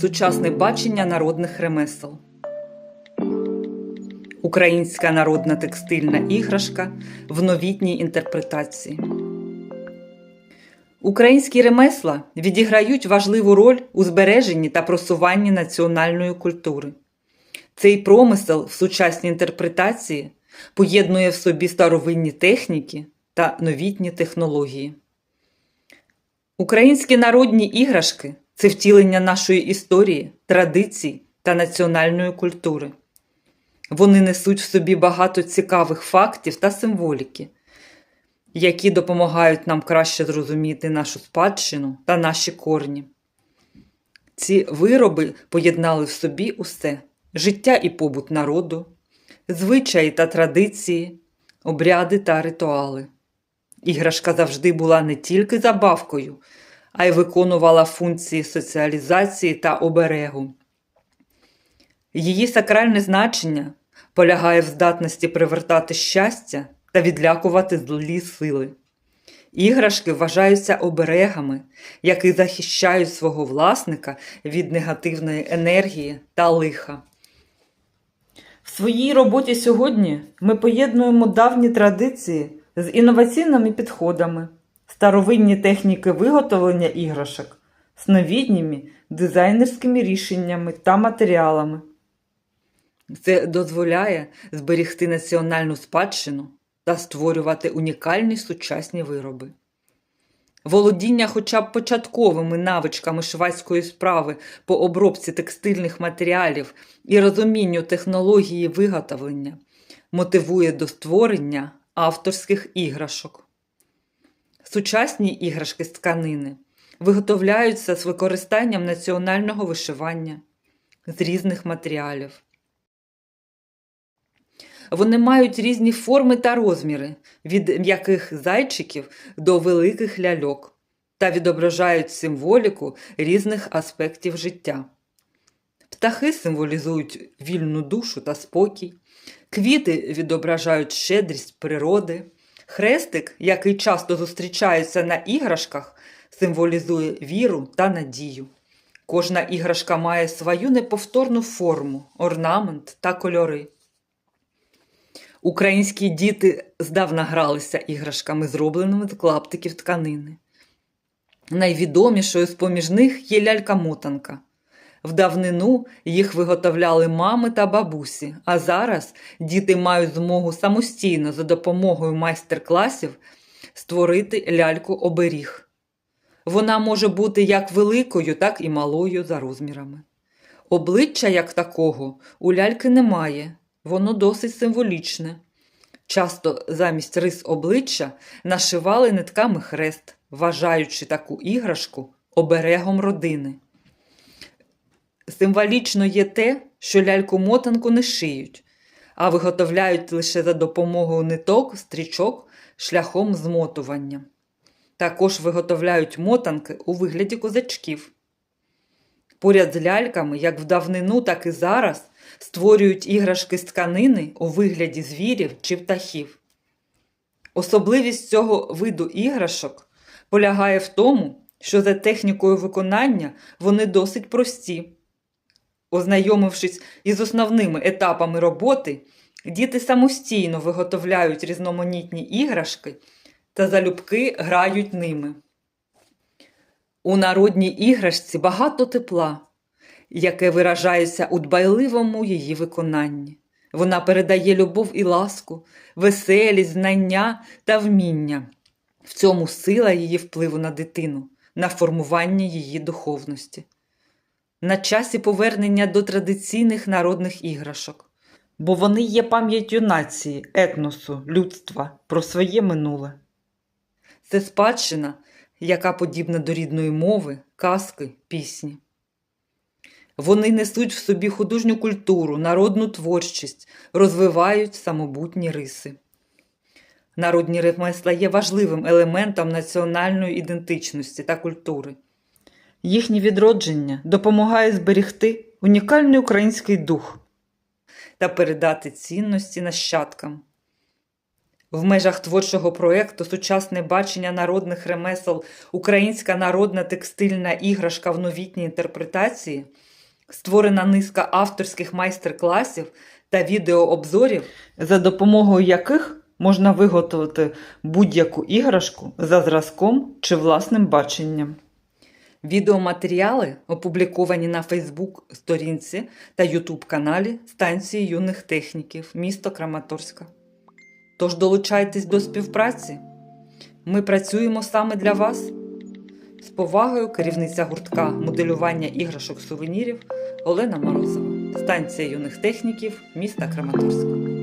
Сучасне бачення народних ремесел. Українська народна текстильна іграшка в новітній інтерпретації. Українські ремесла відіграють важливу роль у збереженні та просуванні національної культури. Цей промисел в сучасній інтерпретації поєднує в собі старовинні техніки та новітні технології. Українські народні іграшки це втілення нашої історії, традицій та національної культури. Вони несуть в собі багато цікавих фактів та символіки, які допомагають нам краще зрозуміти нашу спадщину та наші корні. Ці вироби поєднали в собі усе життя і побут народу, звичаї та традиції, обряди та ритуали. Іграшка завжди була не тільки забавкою, а й виконувала функції соціалізації та оберегу. Її сакральне значення полягає в здатності привертати щастя та відлякувати злі сили. Іграшки вважаються оберегами, які захищають свого власника від негативної енергії та лиха. В своїй роботі сьогодні ми поєднуємо давні традиції з інноваційними підходами, старовинні техніки виготовлення іграшок з новітніми дизайнерськими рішеннями та матеріалами. Це дозволяє зберігти національну спадщину та створювати унікальні сучасні вироби. Володіння хоча б початковими навичками швадської справи по обробці текстильних матеріалів і розумінню технології виготовлення мотивує до створення авторських іграшок. Сучасні іграшки з тканини виготовляються з використанням національного вишивання з різних матеріалів. Вони мають різні форми та розміри, від м'яких зайчиків до великих ляльок, та відображають символіку різних аспектів життя. Птахи символізують вільну душу та спокій, квіти відображають щедрість природи, хрестик, який часто зустрічається на іграшках, символізує віру та надію. Кожна іграшка має свою неповторну форму, орнамент та кольори. Українські діти здавна гралися іграшками, зробленими з клаптиків тканини. Найвідомішою з поміж них є лялька-мотанка. В давнину їх виготовляли мами та бабусі, а зараз діти мають змогу самостійно за допомогою майстер-класів створити ляльку-оберіг. Вона може бути як великою, так і малою за розмірами. Обличчя як такого у ляльки немає, воно досить символічне. Часто замість рис обличчя нашивали нитками хрест, вважаючи таку іграшку оберегом родини. Символічно є те, що ляльку-мотанку не шиють, а виготовляють лише за допомогою ниток, стрічок шляхом змотування. Також виготовляють мотанки у вигляді козачків. Поряд з ляльками, як в давнину, так і зараз, створюють іграшки з тканини у вигляді звірів чи птахів. Особливість цього виду іграшок полягає в тому, що за технікою виконання вони досить прості. Ознайомившись із основними етапами роботи, діти самостійно виготовляють різноманітні іграшки та залюбки грають ними. У народній іграшці багато тепла, яке виражається у дбайливому її виконанні. Вона передає любов і ласку, веселість, знання та вміння. В цьому сила її впливу на дитину, на формування її духовності. На часі повернення до традиційних народних іграшок, бо вони є пам'яттю нації, етносу, людства про своє минуле. Це спадщина, яка подібна до рідної мови, казки, пісні. Вони несуть в собі художню культуру, народну творчість, розвивають самобутні риси. Народні ремесла є важливим елементом національної ідентичності та культури. Їхнє відродження допомагає зберегти унікальний український дух та передати цінності нащадкам. В межах творчого проєкту Сучасне бачення народних ремесел Українська народна текстильна іграшка в новітній інтерпретації Створена низка авторських майстер-класів та відеообзорів, за допомогою яких можна виготовити будь-яку іграшку за зразком чи власним баченням. Відеоматеріали опубліковані на Фейсбук сторінці та Ютуб каналі станції юних техніків місто Краматорська. Тож долучайтесь до співпраці. Ми працюємо саме для вас. З повагою керівниця гуртка моделювання іграшок сувенірів Олена Морозова, станція юних техніків міста Краматорська.